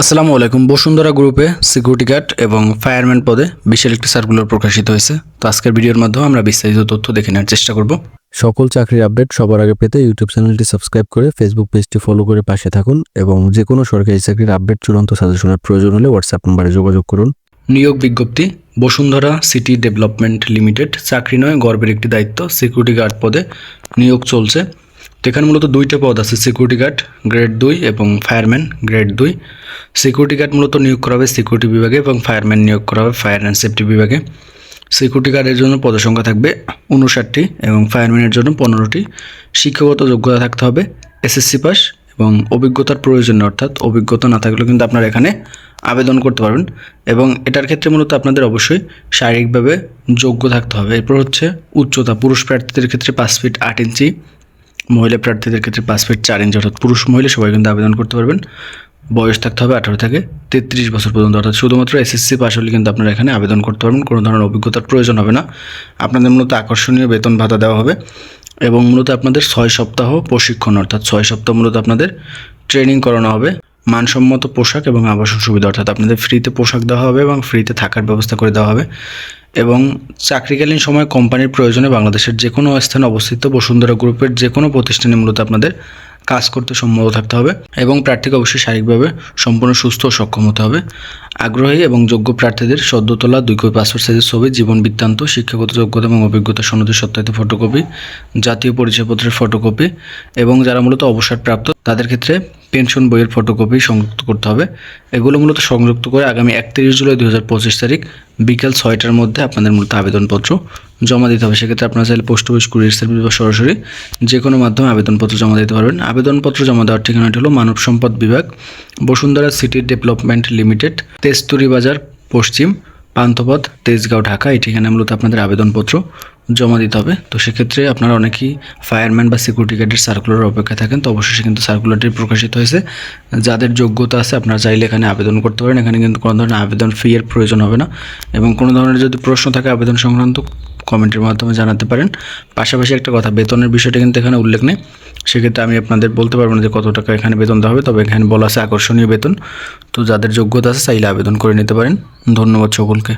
আসসালামু আলাইকুম। বসুন্ধরা গ্রুপে সিকিউরিটি গার্ড এবং ফায়ারম্যান পদে বিশাল একটি সার্কুলার প্রকাশিত হয়েছে। তো আজকের ভিডিওর মাধ্যমে আমরা বিস্তারিত তথ্য দেখে নেওয়ার চেষ্টা করব। সকল চাকরির আপডেট সবার আগে পেতে ইউটিউব চ্যানেলটি সাবস্ক্রাইব করে ফেসবুক পেজটি ফলো করে পাশে থাকুন এবং যে কোনো সরকারি চাকরির আপডেট চূড়ান্ত সাজেশনের প্রয়োজন হলে হোয়াটসঅ্যাপ নম্বরে যোগাযোগ করুন। নিয়োগ বিজ্ঞপ্তি বসুন্ধরা সিটি ডেভেলপমেন্ট লিমিটেড চাকরি নয় গর্বের একটি দায়িত্ব সিকিউরিটি গার্ড পদে নিয়োগ চলছে। তো এখানে মূলত দুইটা পদ আছে সিকিউরিটি গার্ড গ্রেড দুই এবং ফায়ারম্যান গ্রেড দুই। সিকিউরিটি গার্ড মূলত নিয়োগ করা হবে সিকিউরিটি বিভাগে এবং ফায়ারম্যান নিয়োগ করা হবে ফায়ার অ্যান্ড সেফটি বিভাগে। সিকিউরিটি গার্ডের জন্য পদসংখ্যা থাকবে উনষাটটি এবং ফায়ারম্যানের জন্য পনেরোটি। শিক্ষাগত যোগ্যতা থাকতে হবে এসএসসি পাস এবং অভিজ্ঞতার প্রয়োজন অর্থাৎ অভিজ্ঞতা না থাকলেও কিন্তু আপনারা এখানে আবেদন করতে পারবেন। এবং এটার ক্ষেত্রে মূলত আপনাদের অবশ্যই শারীরিকভাবে যোগ্য থাকতে হবে। এরপর হচ্ছে উচ্চতা, পুরুষ প্রার্থীদের ক্ষেত্রে পাঁচ ফিট আট ইঞ্চি মহিলা প্রার্থীদের ক্ষেত্রে পাঁচ ফিট চার ইঞ্চি অর্থাৎ পুরুষ মহিলা সবাই কিন্তু আবেদন করতে পারবেন। বয়স থাকতে হবে আঠারো থেকে তেত্রিশ বছর পর্যন্ত, অর্থাৎ শুধুমাত্র এসএসসি পাস হলে কিন্তু আপনারা এখানে আবেদন করতে পারবেন, কোনো ধরনের অভিজ্ঞতার প্রয়োজন হবে না। আপনাদের মূলত আকর্ষণীয় বেতন ভাতা দেওয়া হবে এবং মূলত আপনাদের ছয় সপ্তাহ প্রশিক্ষণ, অর্থাৎ ছয় সপ্তাহ মূলত আপনাদের ট্রেনিং করানো হবে। মানসম্মত পোশাক এবং আবাসন সুবিধা, অর্থাৎ আপনাদের ফ্রিতে পোশাক দেওয়া হবে এবং ফ্রিতে থাকার ব্যবস্থা করে দেওয়া হবে। এবং চাকরিকালীন সময় কোম্পানির প্রয়োজনে বাংলাদেশের যে কোনো স্থানে অবস্থিত বসুন্ধরা গ্রুপের যে কোনো প্রতিষ্ঠানে মূলত আপনাদের কাজ করতে সম্মত থাকতে হবে এবং প্রার্থীকে অবশ্যই শারীরিকভাবে সম্পূর্ণ সুস্থ ও সক্ষম হতে হবে। আগ্রহী এবং যোগ্য প্রার্থীদের সদ্য তোলা দুই কপি পাসপোর্ট সাইজের ছবি, জীবন বৃত্তান্ত, শিক্ষাগত যোগ্যতা এবং অভিজ্ঞতা সনদের সত্যায়িত ফটোকপি, জাতীয় পরিচয়পত্রের ফটোকপি এবং যারা মূলত অবসরপ্রাপ্ত, তাদের ক্ষেত্রে পেনশন বইয়ের ফটোকপি সংযুক্ত করতে হবে। এগুলো মূলত সংযুক্ত করে আগামী একত্রিশ জুলাই দুই হাজার পঁচিশ তারিখ বিকেল ছয়টার মধ্যে আপনাদের মূলত আবেদনপত্র জমা দিতে হবে। সেক্ষেত্রে আপনারা চাইলে পোস্ট অফিস কুরিয়ার সার্ভিস বা সরাসরি যে কোনো মাধ্যমে আবেদনপত্র জমা দিতে পারবেন। আবেদনপত্র জমা দেওয়ার ঠিকানাটি হলো মানব সম্পদ বিভাগ, Bashundhara city development limited, Tejturi Bazar, পশ্চিম পান্থপথ তেজগাঁও, ঢাকা, এই ঠিকানায় মূলত আপনাদের আবেদনপত্র জমা দিতে হবে। তো সেক্ষেত্রে আপনারা অনেকেই ফায়ারম্যান বা সিকিউরিটি গার্ডের সার্কুলার অপেক্ষা থাকেন, তো অবশ্যই কিন্তু সার্কুলারটি প্রকাশিত হয়েছে। যাদের যোগ্যতা আছে, আপনারা চাইলে এখানে আবেদন করতে পারেন। এখানে কিন্তু কোনো ধরনের আবেদন ফি এর প্রয়োজন হবে না। এবং কোনো ধরনের যদি প্রশ্ন থাকে আবেদন সংক্রান্ত, কমেন্টের মাধ্যমে জানাতে পারেন। পাশাপাশি একটা কথা, বেতনের বিষয়টা কিন্তু এখানে উল্লেখ নেই। সেক্ষেত্রে আমি আপনাদের বলতে পারব না যে কত টাকা এখানে বেতন দেওয়া হবে, তবে এখানে বলা আছে আকর্ষণীয় বেতন। তো যাদের যোগ্যতা আছে চাইলে আবেদন করে নিতে পারেন। ধন্যবাদ সকলকে।